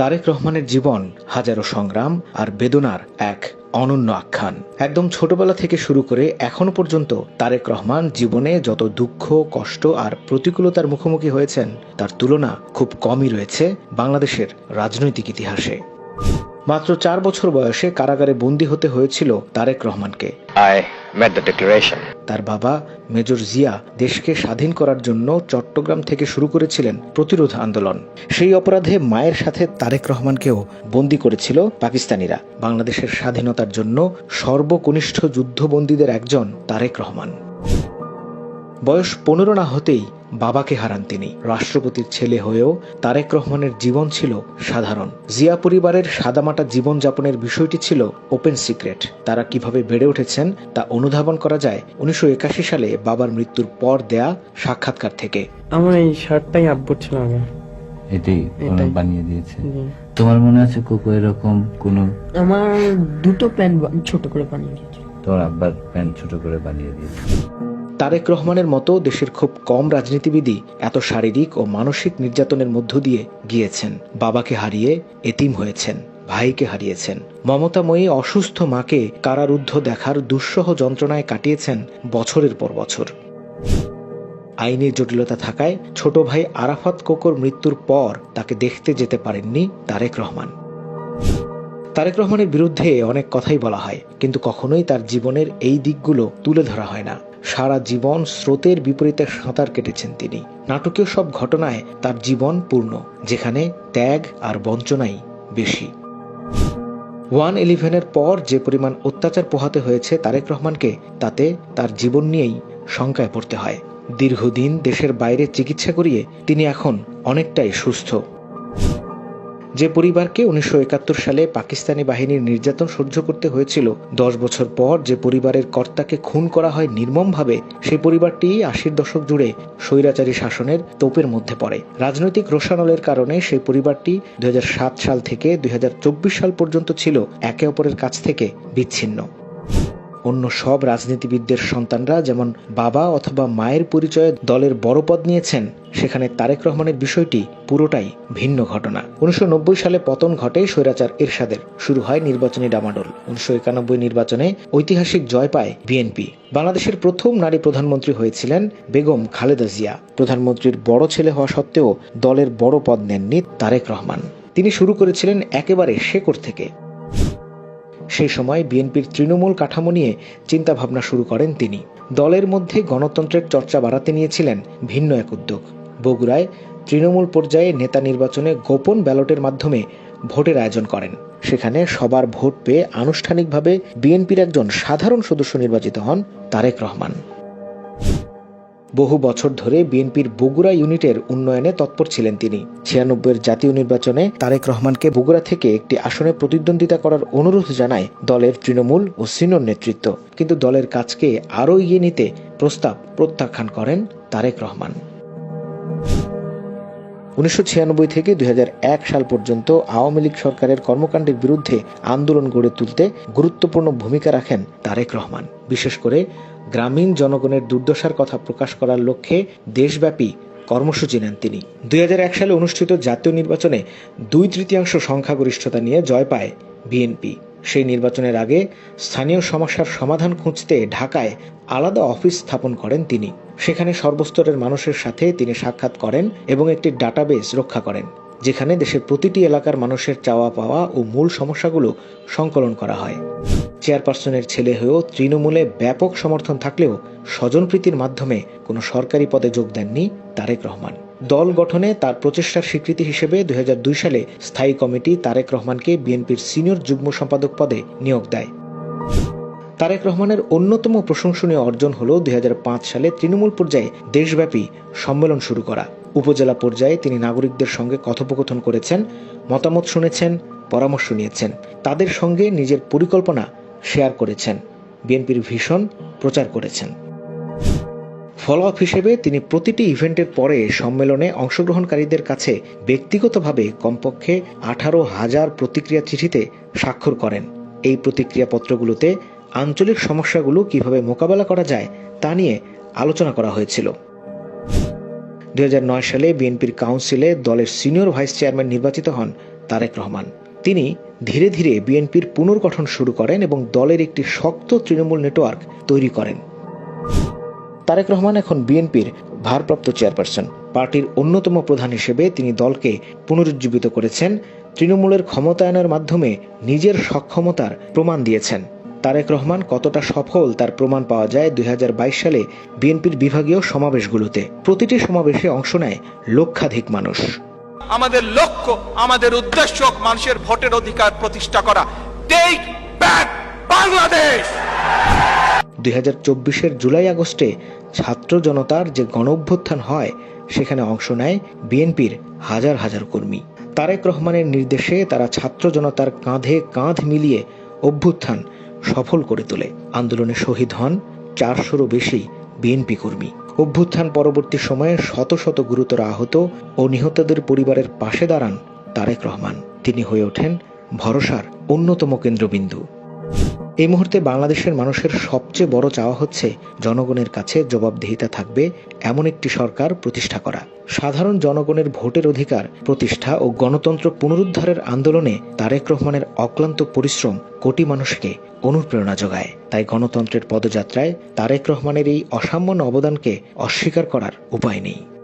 তারেক রহমানের জীবন হাজারো সংগ্রাম আর বেদনার এক অনন্য আখ্যান। একদম ছোটবেলা থেকে শুরু করে এখনও পর্যন্ত তারেক রহমান জীবনে যত দুঃখ, কষ্ট আর প্রতিকূলতার মুখোমুখি হয়েছেন, তার তুলনা খুব কমই রয়েছে বাংলাদেশের রাজনৈতিক ইতিহাসে। মাত্র চার বছর বয়সে কারাগারে বন্দী হতে হয়েছিল তারেক রহমানকে। I তার বাবা মেজর জিয়া দেশকে স্বাধীন করার জন্য চট্টগ্রাম থেকে শুরু করেছিলেন প্রতিরোধ আন্দোলন। সেই অপরাধে মায়ের সাথে তারেক রহমানকেও বন্দি করেছিল পাকিস্তানিরা। বাংলাদেশের স্বাধীনতার জন্য সর্বকনিষ্ঠ যুদ্ধবন্দীদের একজন তারেক রহমান। বয়স পনেরো না হতেই বাবাকে হারান তিনি। রাষ্ট্রপতির ছেলে হয়েও তারেক রহমানের জীবন ছিল সাধারণ। জিয়া পরিবারের সাদামাটা জীবনযাপনের বিষয়টি ছিল ওপেন সিক্রেট। তারা কীভাবে বেড়ে উঠেছেন তা অনুধাবন করা যায় উনিশশো একাশি সালে বাবার মৃত্যুর পর দেয়া সাক্ষাৎকার থেকে। আমার এই শার্টটাই আব্বুর ছিল আগে। এটাই বানিয়ে দিয়েছে তোমার মনে আছে কোকো এরকম কোনো? আমার দুটো প্যান্ট ছোট করে বানিয়ে দিয়েছে তোমার আব্বার প্যান্ট ছোট করে বানিয়ে দিয়েছে তারেক রহমানের মতো দেশের খুব কম রাজনীতিবিদই এত শারীরিক ও মানসিক নির্যাতনের মধ্য দিয়ে গিয়েছেন। বাবাকে হারিয়ে এতিম হয়েছেন, ভাইকে হারিয়েছেন। মমতাময়ী অসুস্থ মাকে কারারুদ্ধ দেখার দুঃসহ যন্ত্রণায় কাটিয়েছেন বছরের পর বছর। আইনের জটিলতা থাকায় ছোট ভাই আরাফাত কোকর মৃত্যুর পর তাকে দেখতে যেতে পারেননি তারেক রহমান। তারেক রহমানের বিরুদ্ধে অনেক কথাই বলা হয়, কিন্তু কখনোই তার জীবনের এই দিকগুলো তুলে ধরা হয় না। সারা জীবন স্রোতের বিপরীতে সাঁতার কেটেছেন তিনি। নাটকীয় সব ঘটনায় তার জীবন পূর্ণ, যেখানে ত্যাগ আর বঞ্চনাই বেশি। ওয়ান ইলেভেনের পর যে পরিমাণ অত্যাচার পোহাতে হয়েছে তারেক রহমানকে, তাতে তার জীবন নিয়েই শঙ্কায় পড়তে হয়। দীর্ঘদিন দেশের বাইরে চিকিৎসা করিয়ে তিনি এখন অনেকটাই সুস্থ। যে পরিবারকে উনিশশো একাত্তর সালে পাকিস্তানি বাহিনীর নির্যাতন সহ্য করতে হয়েছিল, দশ বছর পর যে পরিবারের কর্তাকে খুন করা হয় নির্মমভাবে সেই পরিবারটি আশির দশক জুড়ে স্বৈরাচারী শাসনের তোপের মধ্যে পড়ে। রাজনৈতিক রোষানলের কারণে সেই পরিবারটি দুই হাজার সাত সাল থেকে দুই হাজার চব্বিশ সাল পর্যন্ত ছিল একে অপরের কাছ থেকে বিচ্ছিন্ন। অন্য সব রাজনীতিবিদদের সন্তানরা যেমন বাবা অথবা মায়ের পরিচয়ে দলের বড় পদ নিয়েছেন, সেখানে তারেক রহমানের বিষয়টি পুরোটাই ভিন্ন ঘটনা। উনিশশো নব্বই সালে পতন ঘটে স্বৈরাচার এরশাদের। শুরু হয় নির্বাচনী ডামাডোল। উনিশশো একানব্বই নির্বাচনে ঐতিহাসিক জয় পায় বিএনপি। বাংলাদেশের প্রথম নারী প্রধানমন্ত্রী হয়েছিলেন বেগম খালেদা জিয়া। প্রধানমন্ত্রীর বড় ছেলে হওয়া সত্ত্বেও দলের বড় পদ নেননি তারেক রহমান। তিনি শুরু করেছিলেন একেবারে শেকড় থেকে। সেই সময় বিএনপির তৃণমূল কাঠামো নিয়ে চিন্তাভাবনা শুরু করেন তিনি। দলের মধ্যে গণতন্ত্রের চর্চা বাড়াতে নিয়েছিলেন ভিন্ন এক উদ্যোগ। বগুড়ায় তৃণমূল পর্যায়ে নেতা নির্বাচনে গোপন ব্যালটের মাধ্যমে ভোটের আয়োজন করেন। সেখানে সবার ভোট পেয়ে আনুষ্ঠানিকভাবে বিএনপির একজন সাধারণ সদস্য নির্বাচিত হন তারেক রহমান। বহু বছর ধরে বিএনপির বগুড়া ইউনিটের উন্নয়নে তৎপর ছিলেন তিনি। ছিয়ানব্বইয়ের জাতীয় নির্বাচনে তারেক রহমানকে বগুড়া থেকে একটি আসনে প্রতিদ্বন্দ্বিতা করার অনুরোধ জানায় দলের তৃণমূল ও সিনিয়র নেতৃত্ব। কিন্তু দলের কাজকে আরও এগিয়ে নিতে প্রস্তাব প্রত্যাখ্যান করেন তারেক রহমান। উনিশশো ছিয়ানব্বই থেকে দুই হাজার এক সাল পর্যন্ত আওয়ামী লীগ সরকারের কর্মকাণ্ডের বিরুদ্ধে আন্দোলন গড়ে তুলতে গুরুত্বপূর্ণ ভূমিকা রাখেন তারেক রহমান। বিশেষ করে গ্রামীণ জনগণের দুর্দশার কথা প্রকাশ করার লক্ষ্যে দেশব্যাপী কর্মসূচি নেন তিনি। দুই হাজার এক সালে অনুষ্ঠিত জাতীয় নির্বাচনে দুই তৃতীয়াংশ সংখ্যাগরিষ্ঠতা নিয়ে জয় পায় বিএনপি। সেই নির্বাচনের আগে স্থানীয় সমস্যার সমাধান খুঁজতে ঢাকায় আলাদা অফিস স্থাপন করেন তিনি। সেখানে সর্বস্তরের মানুষের সাথে তিনি সাক্ষাৎ করেন এবং একটি ডাটাবেস রক্ষা করেন, যেখানে দেশের প্রতিটি এলাকার মানুষের চাওয়া পাওয়া ও মূল সমস্যাগুলো সংকলন করা হয়। চেয়ারপারসনের ছেলে হয়েও তৃণমূলে ব্যাপক সমর্থন থাকলেও স্বজনপ্রীতির মাধ্যমে কোনো সরকারি পদে যোগ দেননি তারেক রহমান। দল গঠনে তার প্রচেষ্টার স্বীকৃতি হিসেবে দুই হাজার দুই সালে স্থায়ী কমিটি তারেক রহমানকে বিএনপির সিনিয়র যুগ্ম সম্পাদক পদে নিয়োগ দেয়। তারেক রহমানের অন্যতম প্রশংসনীয় অর্জন হল দুই হাজার পাঁচ সালে তৃণমূল পর্যায়ে দেশব্যাপী সম্মেলন শুরু করা। উপজেলা পর্যায়ে তিনি নাগরিকদের সঙ্গে কথোপকথন করেছেন, মতামত শুনেছেন, পরামর্শ নিয়েছেন। তাদের সঙ্গে নিজের পরিকল্পনা শেয়ার করেছেন। বিএনপির ভীষণ প্রচার করেছেন। ফলো আপ হিসেবে তিনি প্রতিটি ইভেন্টের পরে সম্মেলনে অংশগ্রহণকারীদের কাছে ব্যক্তিগতভাবে কমপক্ষে আঠারো হাজার প্রতিক্রিয়া চিঠিতে স্বাক্ষর করেন। এই প্রতিক্রিয়াপত্রগুলোতে আঞ্চলিক সমস্যাগুলো কীভাবে মোকাবেলা করা যায় তা নিয়ে আলোচনা করা হয়েছিল। দু হাজার নয় সালে বিএনপির কাউন্সিলে দলের সিনিয়র ভাইস চেয়ারম্যান নির্বাচিত হন তারেক রহমান। তিনি ধীরে ধীরে বিএনপির পুনর্গঠন শুরু করেন এবং দলের একটি শক্ত তৃণমূল নেটওয়ার্ক তৈরি করেন। তারেক রহমান এখন বিএনপির ভারপ্রাপ্ত চেয়ারপারসন। পার্টির অন্যতম প্রধান হিসেবে তিনি দলকে পুনরুজ্জীবিত করেছেন, তৃণমূলের ক্ষমতায়নের মাধ্যমে নিজের সক্ষমতার প্রমাণ দিয়েছেন। তারেক রহমান কতটা সফল তার প্রমাণ পাওয়া যায় দুই হাজার বাইশ সালে বিএনপির বিভাগীয় সমাবেশগুলোতে। প্রতিটি সমাবেশে অংশ নেয় লক্ষাধিক মানুষ। আমাদের লক্ষ্য, আমাদের উদ্দেশ্য মানুষের ভোটের অধিকার প্রতিষ্ঠা করা। টেক ব্যাক বাংলাদেশ দুই হাজার চব্বিশের জুলাই আগস্টে ছাত্র জনতার যে গণ অভ্যুত্থান হয়, সেখানে অংশ নেয় বিএনপির হাজার হাজার কর্মী। তারেক রহমানের নির্দেশে তারা ছাত্র জনতার কাঁধে কাঁধ মিলিয়ে অভ্যুত্থান সফল করে তোলে। আন্দোলনে শহীদ হন চারশোরও বেশি বিএনপি কর্মী। অভ্যুত্থান পরবর্তী সময়ে শত শত গুরুতর আহত ও নিহতদের পরিবারের পাশে দাঁড়ান তারেক রহমান। তিনি হয়ে ওঠেন ভরসার অন্যতম কেন্দ্রবিন্দু। এই মুহূর্তে বাংলাদেশের মানুষের সবচেয়ে বড় চাওয়া হচ্ছে জনগণের কাছে জবাবদিহিতা থাকবে এমন একটি সরকার প্রতিষ্ঠা করা। সাধারণ জনগণের ভোটের অধিকার, প্রতিষ্ঠা ও গণতন্ত্র পুনরুদ্ধারের আন্দোলনে তারেক রহমানের অক্লান্ত পরিশ্রম কোটি মানুষকে অনুপ্রেরণা যোগায়। তাই গণতন্ত্রের পদযাত্রায় তারেক রহমানের এই অসামান্য অবদানকে অস্বীকার করার উপায় নেই।